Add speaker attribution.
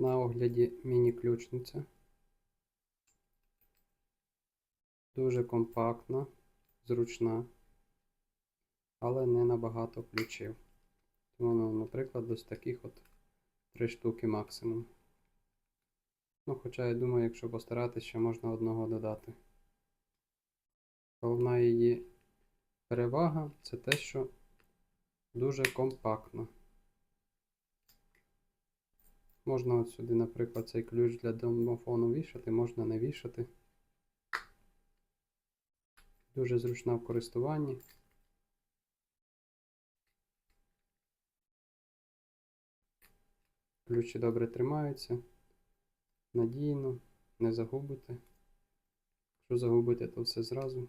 Speaker 1: На огляді міні-ключниця. Дуже компактна, зручна, але не на багато ключів. Тому, ну, наприклад, ось таких от три штуки максимум. Ну, хоча я думаю, якщо постаратися, ще можна одного додати. Головна її перевага це те, що дуже компактна. Можна от сюди, наприклад, цей ключ для домофону вішати, можна не вішати. Дуже зручна в користуванні. Ключі добре тримаються, надійно, не загубите. Якщо загубите, то все зразу.